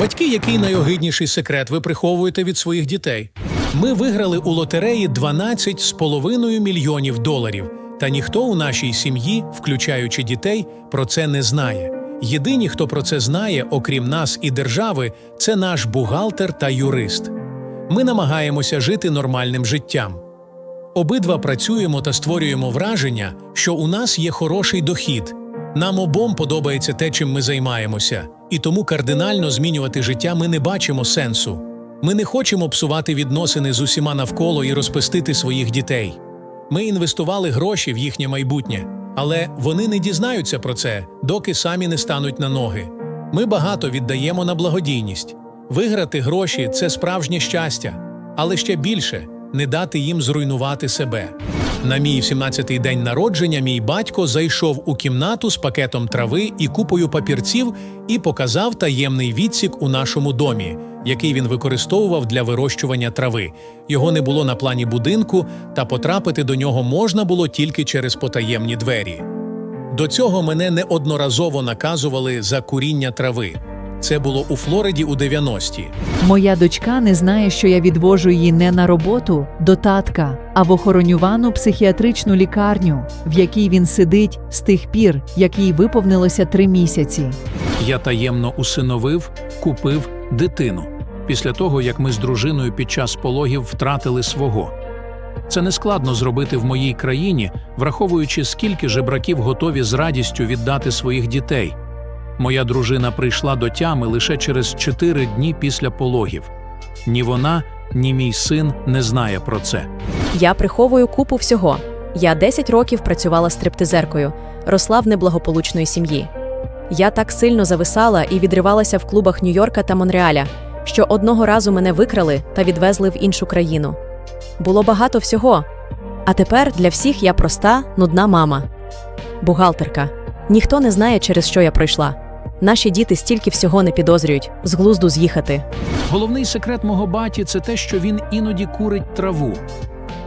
Батьки, який найогидніший секрет ви приховуєте від своїх дітей? Ми виграли у лотереї 12,5 мільйонів доларів. Та ніхто у нашій сім'ї, включаючи дітей, про це не знає. Єдині, хто про це знає, окрім нас і держави, це наш бухгалтер та юрист. Ми намагаємося жити нормальним життям. Обидва працюємо та створюємо враження, що у нас є хороший дохід. Нам обом подобається те, чим ми займаємося, і тому кардинально змінювати життя ми не бачимо сенсу. Ми не хочемо псувати відносини з усіма навколо і розпестити своїх дітей. Ми інвестували гроші в їхнє майбутнє, але вони не дізнаються про це, доки самі не стануть на ноги. Ми багато віддаємо на благодійність. Виграти гроші це справжнє щастя, але ще більше не дати їм зруйнувати себе. На мій 17-й день народження мій батько зайшов у кімнату з пакетом трави і купою папірців і показав таємний відсік у нашому домі, який він використовував для вирощування трави. Його не було на плані будинку, та потрапити до нього можна було тільки через потаємні двері. До цього мене неодноразово наказували за куріння трави. Це було у Флориді у 90-ті. Моя дочка не знає, що я відвожу її не на роботу до татка, а в охоронювану психіатричну лікарню, в якій він сидить з тих пір, як їй виповнилося три місяці. Я таємно усиновив, купив дитину після того, як ми з дружиною під час пологів втратили свого. Це не складно зробити в моїй країні, враховуючи, скільки жебраків готові з радістю віддати своїх дітей. Моя дружина прийшла до тями лише через чотири дні після пологів. Ні вона, ні мій син не знає про це. Я приховую купу всього. Я 10 років працювала стриптизеркою, росла в неблагополучної сім'ї. Я так сильно зависала і відривалася в клубах Нью-Йорка та Монреаля, що одного разу мене викрали та відвезли в іншу країну. Було багато всього. А тепер для всіх я проста, нудна мама. Бухгалтерка. Ніхто не знає, через що я пройшла. Наші діти стільки всього не підозрюють, з глузду з'їхати. Головний секрет мого баті це те, що він іноді курить траву.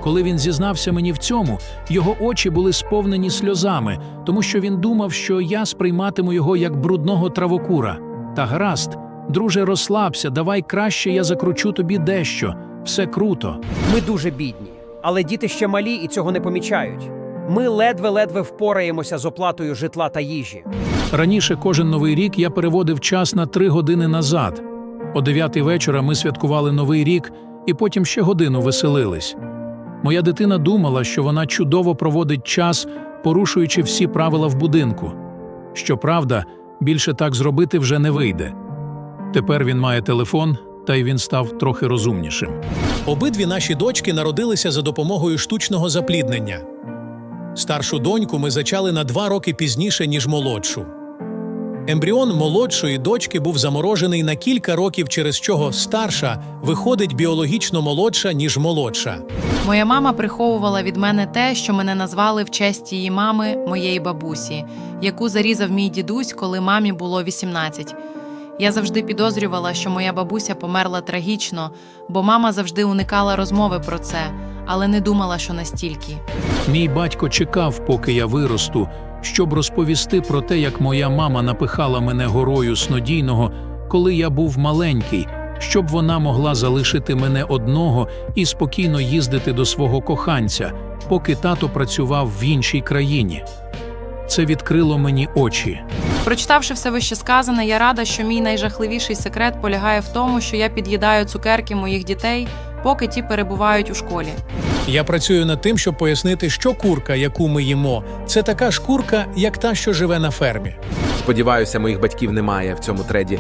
Коли він зізнався мені в цьому, його очі були сповнені сльозами, тому що він думав, що я сприйматиму його як брудного травокура. Та гаразд, друже, розслабся, давай краще я закручу тобі дещо. Все круто. Ми дуже бідні, але діти ще малі і цього не помічають. Ми ледве-ледве впораємося з оплатою житла та їжі. Раніше кожен новий рік я переводив час на три години назад. О дев'ятий вечора ми святкували новий рік і потім ще годину веселились. Моя дитина думала, що вона чудово проводить час, порушуючи всі правила в будинку. Щоправда, більше так зробити вже не вийде. Тепер він має телефон, та й він став трохи розумнішим. Обидві наші дочки народилися за допомогою штучного запліднення. Старшу доньку ми зачали на два роки пізніше, ніж молодшу. Ембріон молодшої дочки був заморожений на кілька років, через чого старша виходить біологічно молодша, ніж молодша. Моя мама приховувала від мене те, що мене назвали в честь її мами, моєї бабусі, яку зарізав мій дідусь, коли мамі було 18. Я завжди підозрювала, що моя бабуся померла трагічно, бо мама завжди уникала розмови про це, але не думала, що настільки. Мій батько чекав, поки я виросту, щоб розповісти про те, як моя мама напихала мене горою снодійного, коли я був маленький, щоб вона могла залишити мене одного і спокійно їздити до свого коханця, поки тато працював в іншій країні. Це відкрило мені очі. Прочитавши все вище сказане, я рада, що мій найжахливіший секрет полягає в тому, що я під'їдаю цукерки моїх дітей, поки ті перебувають у школі. Я працюю над тим, щоб пояснити, що курка, яку ми їмо, це така ж курка, як та, що живе на фермі. Сподіваюся, моїх батьків немає в цьому треді.